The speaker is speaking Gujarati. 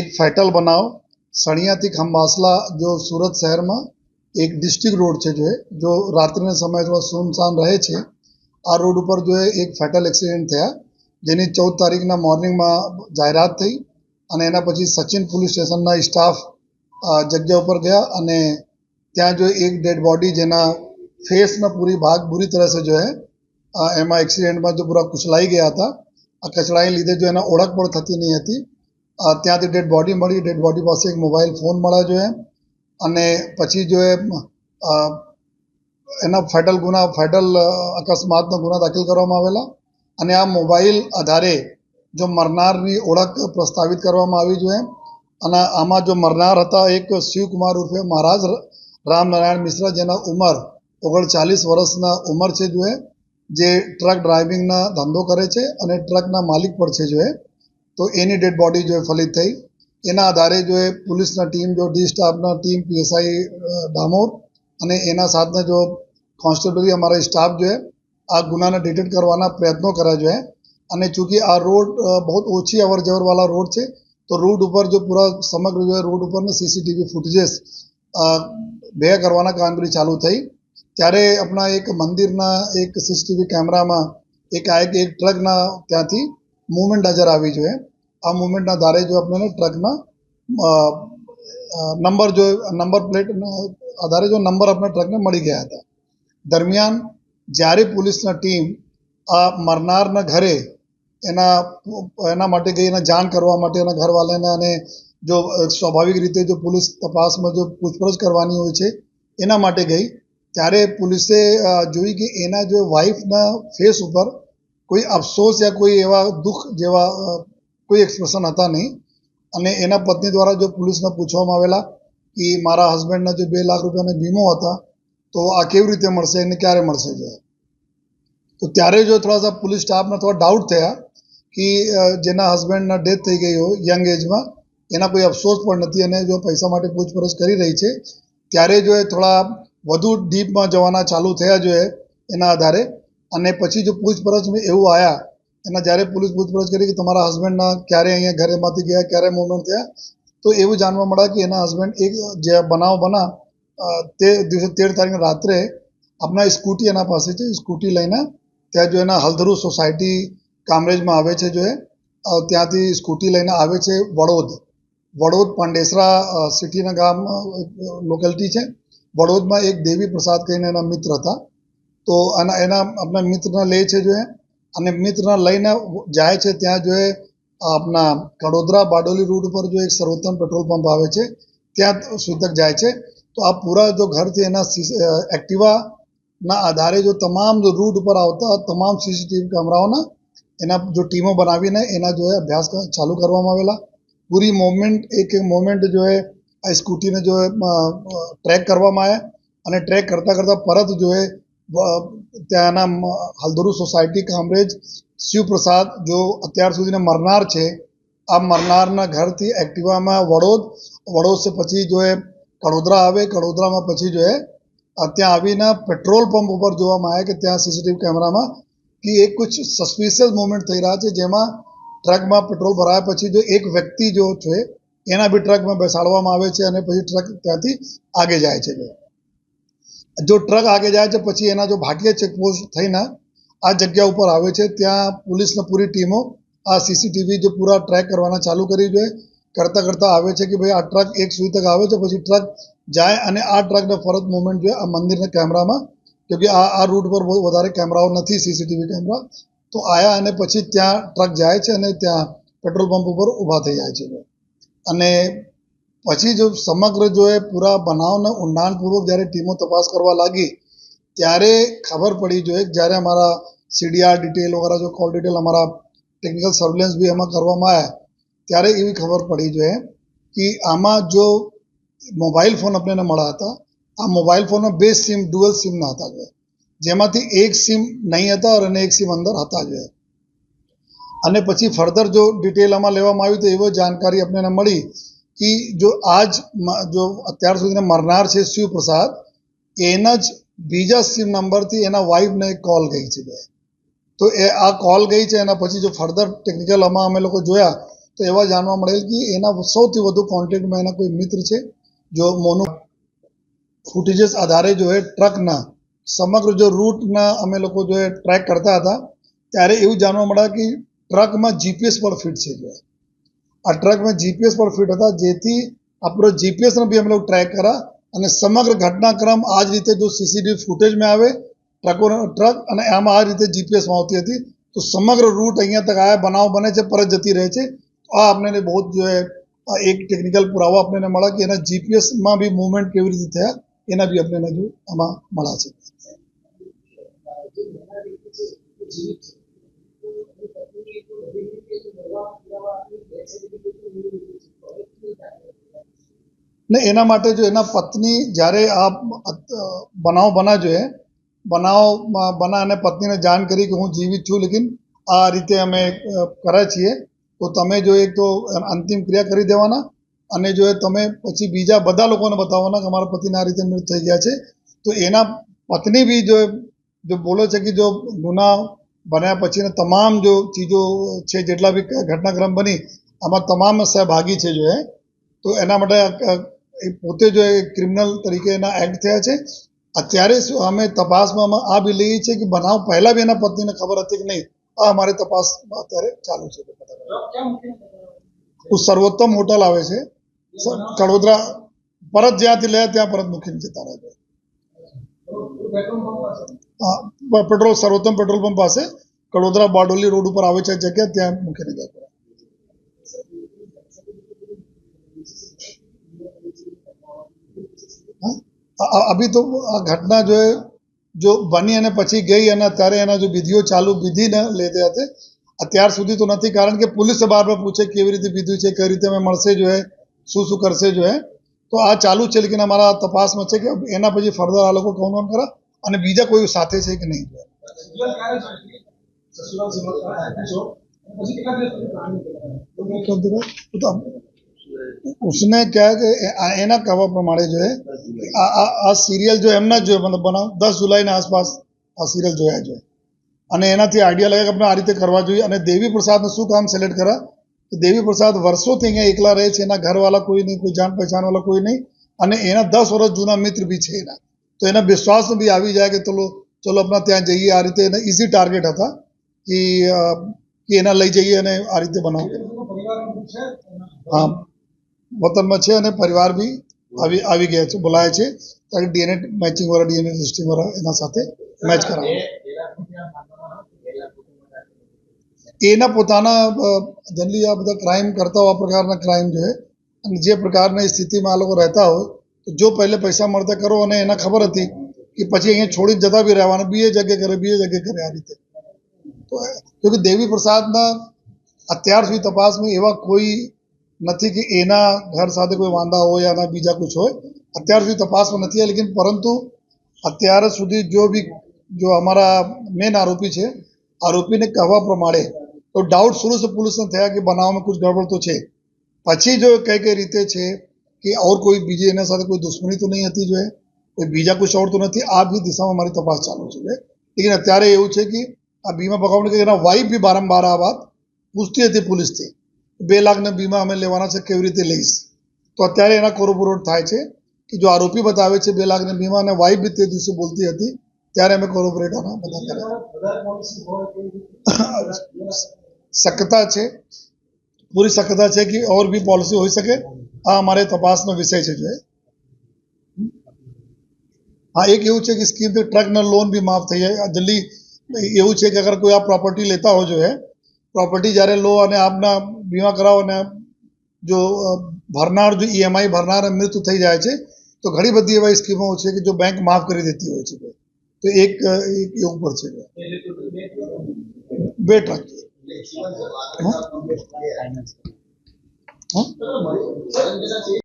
એક ફેટલ બનાવ, સણિયાથી ખંભાસલા જો સુરત શહેરમાં, એક ડિસ્ટ્રિક્ટ રોડ છે જો જો રાત્રિના સમયે થોડા સુનસાન રહે છે, આ રોડ ઉપર જો એક ફેટલ એક્સિડન્ટ થયા, જેની ચૌદ તારીખના મોર્નિંગમાં જાહેરાત થઈ અને એના પછી સચિન પોલીસ સ્ટેશનના સ્ટાફ જગ્યા ઉપર ગયા અને ત્યાં જો એક ડેડ બોડી જેના ફેસના પૂરી ભાગ બુરી તરહ સે જો હે એમાં એક્સિડન્ટમાં જો પૂરા કુચલાઈ ગયા હતા, આ કચડાઈને લીધે જો એના ઓળખ પણ થતી નહીં હતી ત્યાંથી ડેડ બોડી મળી ડેડ બોડી પાસે એક મોબાઈલ ફોન મળ્યો જોઈએ અને પછી જો એના ફેટલ ગુના ફેટલ અકસ્માતનો ગુના દાખલ કરવામાં આવેલા. અને આ મોબાઈલ આધારે જો મરનારની ઓળખ પ્રસ્તાવિત કરવામાં આવી જોઈએ અને આમાં જો મરનાર હતા એક શિવકુમાર ઉર્ફે મહારાજ રામનારાયણ મિશ્રા જેના ઉંમર ઓગણચાલીસ વર્ષના ઉંમર છે જોએ જે ટ્રક ડ્રાઇવિંગના ધંધો કરે છે અને ટ્રકના માલિક પણ છે જો એ. તો એની ડેડ બોડી જો ફલિત થઈ. એના આધારે જો એ પોલીસના ટીમ જો ડી સ્ટાફના ટીમ પીએસઆઈ ડામોર અને એના સાથના જો કોન્સ્ટેબલરી અમારા સ્ટાફ જો આ ગુનાને ડિટેક્ટ કરવાના પ્રયત્નો કર્યા જોઈએ અને ચૂંકિ આ રોડ બહુ ઓછી અવર જવરવાળા રોડ છે, તો રોડ ઉપર જો પૂરા સમગ્ર જો રોડ ઉપરના સીસીટીવી ફૂટેજીસ ભેગા કરવાના કામગીરી ચાલુ થઈ. ત્યારે આપણા એક મંદિરના એક સીસીટીવી કેમેરામાં એક આ એક ટ્રકના ત્યાંથી મુવમેન્ટ નજર આવી જોઈએ. આ મુવમેન્ટના આધારે જો આપણને ટ્રકના નંબર જો નંબર પ્લેટ આધારે જો નંબર આપણા ટ્રકને મળી ગયા હતા. દરમિયાન જ્યારે પોલીસના ટીમ આ મરનારના ઘરે એના એના માટે ગઈ, એને જાણ કરવા માટે એના ઘરવાળાને અને જો સ્વાભાવિક રીતે જો પોલીસ તપાસમાં જો પૂછપરછ કરવાની હોય છે, એના માટે ગઈ. ત્યારે પોલીસે જોઈ કે એના જો વાઈફના ફેસ ઉપર કોઈ અફસોસ યા કોઈ એવા દુઃખ જેવા કોઈ એક્સપ્રેશન હતા નહીં. અને એના પત્ની દ્વારા જો પોલીસને પૂછવામાં આવેલા કે મારા હસબન્ડના જો બે લાખ રૂપિયાના વીમો હતા, તો આ કેવી રીતે મળશે અને ક્યારે મળશે જો? તો ત્યારે જો થોડા સા પોલીસ સ્ટાફને થોડા ડાઉટ થયા કે જેના હસબન્ડના ડેથ થઈ ગઈ હોય યંગ એજમાં એના કોઈ અફસોસ પણ નથી અને જો પૈસા માટે પૂછપરછ કરી રહી છે, ત્યારે જો એ થોડા વધુ ડીપમાં જવાના ચાલુ થયા જોઈએ એના આધારે અને પછી જો પૂછપરછમાં એવું આવ્યા એના જ્યારે પોલીસ પૂછપરછ કરી કે તમારા હસબન્ડના ક્યારે અહીંયા ઘરેમાંથી ગયા, ક્યારે મૂવમેન્ટ થયા, તો એવું જાણવા મળ્યા કે એના હસબન્ડ એક જે બનાવ બના તે દિવસે તેર તારીખે રાત્રે આપણા સ્કૂટી એના પાસે છે, સ્કૂટી લઈને ત્યાં જો એના હલધરુ સોસાયટી કામરેજમાં આવે છે જો એ ત્યાંથી સ્કૂટી લઈને આવે છે વડોદ. વડોદ પાંડેસરા સિટીના ગામ લોકેલિટી છે. વડોદમાં એક દેવી પ્રસાદ કરીને એના મિત્ર હતા. તો એના એના આપણા મિત્રને લે છે જોઈએ અને મિત્રને લઈને જાય છે ત્યાં જોઈએ આપના કડોદરા બારડોલી રૂટ ઉપર જો એક સર્વોત્તમ પેટ્રોલ પંપ આવે છે, ત્યાં સુધક જાય છે. તો આ પૂરા જો ઘરથી એના એક્ટિવાના આધારે જો તમામ જો રૂટ ઉપર આવતા તમામ સીસીટીવી કેમેરાઓના એના જો ટીમો બનાવીને એના જો અભ્યાસ ચાલુ કરવામાં આવેલા. પૂરી મોમેન્ટ એક એક મોમેન્ટ જો એ આ સ્કૂટીને જો ટ્રેક કરવામાં આવ્યા અને ટ્રેક કરતાં કરતાં પરત જો એ ત્યાંના હલદરુ સોસાયટી કામરેજ શિવપ્રસાદ, જો અત્યાર સુધીના મરનાર છે, આ મરનારના ઘરથી એક્ટિવામાં વડોદ વડોદ પછી જો એ કડોદરા આવે, કડોદરામાં પછી જો એ ત્યાં આવીને પેટ્રોલ પંપ ઉપર જોવામાં આવે કે ત્યાં સીસીટીવી કેમેરામાં કે એક કુછ સસ્પિશિયસ મોમેન્ટ થઈ રહ્યા છે, જેમાં ટ્રકમાં પેટ્રોલ ભરાયા પછી જો એક વ્યક્તિ જો છે, એના બી ટ્રકમાં બેસાડવામાં આવે છે અને પછી ટ્રક ત્યાંથી આગે જાય છે. જો ટ્રક આગે જાય છે, પછી એના જો ભાગ્ય ચેકપોસ્ટ થઈને આ જગ્યા ઉપર આવે છે, ત્યાં પોલીસની પૂરી ટીમો આ સીસીટીવી જે પૂરા ટ્રેક કરવાના ચાલુ કરી જોઈએ કરતાં કરતાં આવે છે કે ભાઈ આ ટ્રક એક સુધી તક આવે છે, પછી ટ્રક જાય અને આ ટ્રકને ફરત મુવમેન્ટ જોઈએ આ મંદિરના કેમેરામાં, કેમકે આ આ રૂટ પર બહુ વધારે કેમેરાઓ નથી સીસીટીવી કેમેરા. તો આયા અને પછી ત્યાં ટ્રક જાય છે અને ત્યાં પેટ્રોલ પંપ ઉપર ઊભા થઈ જાય છે. અને પછી જો સમગ્ર જો એ પૂરા બનાવને ઊંડાણપૂર્વક જ્યારે ટીમો તપાસ કરવા લાગી, ત્યારે ખબર પડી જોઈએ જ્યારે અમારા સીડીઆર ડિટેલ વગેરે જો કોલ ડિટેલ અમારા ટેકનિકલ સર્વેલન્સ બી એમાં કરવામાં આવ્યા, ત્યારે એવી ખબર પડી જોઈએ કે આમાં જો મોબાઈલ ફોન આપણને મળ્યા હતા, આ મોબાઈલ ફોનમાં બે સિમ ડુઅલ સિમના હતા જોઈએ જેમાંથી એક સિમ નહીં હતા અને એક સિમ અંદર હતા જોઈએ અને પછી ફર્ધર જો ડિટેલ આમાં લેવામાં આવ્યું તો એવો જાણકારી આપણને મળી કે જો આજ જો અત્યાર સુધીના મરનાર છે શિવપ્રસાદ, એના જ બીજા સિમ નંબરથી એના વાઈફને કોલ ગઈ છે બે. તો એ આ કોલ ગઈ છે, એના પછી જો ફર્ધર ટેકનિકલ આમાં અમે લોકો જોયા, તો એવા જાણવા મળેલ કે એના સૌથી વધુ કોન્ટેક્ટમાં એના કોઈ મિત્ર છે, જો મોનો ફૂટેજીસ આધારે જો એ ટ્રકના સમગ્ર જો રૂટના અમે લોકો જો એ ટ્રેક કરતા હતા, ત્યારે એવું જાણવા મળ્યા કે ટ્રકમાં જીપીએસ પણ ફિટ છે જો આ ટ્રકમાં જીપીએસ પણ ફિટ હતા, જેથી આપણો જીપીએસનો બી અમે લોકો ટ્રેક કર્યા અને સમગ્ર ઘટનાક્રમ આ જ રીતે જો સીસીટીવી ફૂટેજમાં આવે ટ્રકોનો ટ્રક અને આમાં આ રીતે જીપીએસમાં આવતી હતી, તો સમગ્ર રૂટ અહીંયા તક આયા બનાવ બને છે પરત જતી રહે છે. આ આપણને બહુ જ એક ટેકનિકલ પુરાવો આપણને મળે કે એના જીપીએસમાં બી મૂવમેન્ટ કેવી રીતે થયા, એના બી આપણને આમાં મળ્યા છે. ને એના માટે જો એના પત્ની જ્યારે આ બનાવ બના જોઈએ બનાવ બના અને પત્નીને જાણ કરી કે હું જીવિત છું, લેકિન આ રીતે અમે કરે છીએ, તો તમે જો એક તો અંતિમ ક્રિયા કરી દેવાના અને જો એ તમે પછી બીજા બધા લોકોને બતાવવાના કે અમારા પતિને આ રીતે મૃત થઈ ગયા છે, તો એના પત્ની બી જો જો બોલે છે કે જો ગુના બન્યા પછીના તમામ જો ચીજો છે, જેટલા બી ઘટનાક્રમ બની, આમાં તમામ સહભાગી છે જો એ તો એના માટે એ પોતે જો એ ક્રિમિનલ તરીકે એના એક્ટ થયા છે. અત્યારે અમે તપાસમાં આ બી લઈએ છીએ કે બનાવ પહેલા બી એના પત્નીને ખબર હતી કે નહીં. આ અમારી તપાસ અત્યારે ચાલુ છે. સર્વોત્તમ હોટલ આવે છે. કડોદરા પરત જ્યાંથી લે, ત્યાં પરત મૂકીને જતા રહે છે. પેટ્રોલ સર્વોત્તમ પેટ્રોલ પંપ પાસે કડોદરા બારડોલી રોડ ઉપર આવે છે જગ્યા ત્યાં મૂકીને જતા રહે. हाँ? અ- અ- અભી તો આ ઘટના જો है જો બની અને પછી ગઈ અને અત્યારે એના જો વિધિઓ ચાલુ વિધિ ન લેતે હતી અત્યાર સુધી તો નથી કારણ કે પોલીસ બાર બાર પૂછે કેવી રીતે વિધિ છે કઈ રીતે અમે મળશે જો હે શું શું કરશે જો હે તો આ ચાલુ છે લેકિન અમારા તપાસમાં છે કે એના પછી ફર્ધર આ લોકો કૌન કૌન કરા અને બીજા કોઈ સાથે છે કે નહીં तो तो उसने क्या है कि आ- એના કહેવા પ્રમાણે જો હે આ આ આ સિરિયલ જો એમના જ જો મતલબ બનાવ દસ જુલાઈના આસપાસ આ સિરિયલ જોયા છે અને એનાથી આઈડિયા લાગે કે આપણે આ રીતે કરવા જોઈએ અને દેવી પ્રસાદને શું કામ સિલેક્ટ કરા કે દેવી પ્રસાદ વર્ષોથી અહીંયા એકલા રહે છે, એના ઘરવાળા કોઈ નહીં, કોઈ જાણ પહેચાનવાળા કોઈ નહીં, અને એના દસ વર્ષ જૂના મિત્ર બી છે એના. તો એના વિશ્વાસ બી આવી જાય કે ચલો ચલો આપણા ત્યાં જઈએ, આ રીતે એના ઇઝી ટાર્ગેટ હતા કે એના લઈ જઈએ અને આ રીતે બનાવીએ હા. વતનમાં છે અને પરિવાર બી આવી આવી ગયા છે, બોલાય છે. ડીએનએ મેચિંગ વાળા ડીએનએ ટેસ્ટિંગ વાળા એના સાથે મેચ કરાવે એના પોતાના જનરલી આ બધા ક્રાઇમ કરતા હોય આ પ્રકારના ક્રાઇમ જો હે અને જે પ્રકારની સ્થિતિમાં આ લોકો રહેતા હોય તો જો પહેલે પૈસા મળતા કરો અને એને ખબર હતી કે પછી અહીંયા છોડીને જતા બી રહેવાના બીજે જગ્યાએ કરે બીજે જગ્યાએ કરે આ રીતે તો ક્યોંકि દેવી પ્રસાદના અત્યાર સુધી તપાસમાં એવા કોઈ નથી કે એના ઘર સાથે કોઈ વાંધા હોય યાના બીજા કુછ હોય અત્યાર સુધી તપાસમાં નથી આવી લેકિન પરંતુ અત્યાર સુધી જો બી જો અમારા મેન આરોપી છે આરોપીને કહેવા પ્રમાણે तो डाउट शुरू से पुलिस ने थे बनाव में कुछ गड़बड़ तो है पची जो कई कई रीते है कि और कोई बीजे एना कोई दुश्मनी तो नहीं थी जो है, कोई बीजा कुछ और तो नहीं आ भी दिशा में हमारी तपास चालू है लेकिन अत्यारे एवं है कि आ बीमा पकड़ने के वाइफ भी बारंबार आ पूछती थी पुलिस थी बे लाख ने बीमा अमे ले केव रीते लीस तो अत्यारे एना कोरोबोरेट कि जो आरोपी बतावे बे लाख ने बीमा वाइफ भी दिवसे बोलती थी तेरे अमे कोरोबोरेट आना बता શક્યતા છે પૂરી શક્યતા છે કે ઓર બી પોલિસી હોઈ શકે આ અમારે તપાસનો વિષય છે જો એ. હા એક એવું છે કે સ્કીમથી ટ્રકના લોન બી માફ થઈ જાય આ જલ્દી એવું છે કે અગર કોઈ આ પ્રોપર્ટી લેતા હોય જો હે પ્રોપર્ટી જ્યારે લો અને આપના વીમા કરાવો અને જો અ, ભરનાર જો ઈએમઆઈ ભરનાર મૃત્યુ થઈ જાય છે તો ઘણી બધી એવા સ્કીમો છે કે જો બેંક માફ કરી દેતી હોય છે તો એક અ, એક એ ઉપર છે બે ટ્રક હા? હા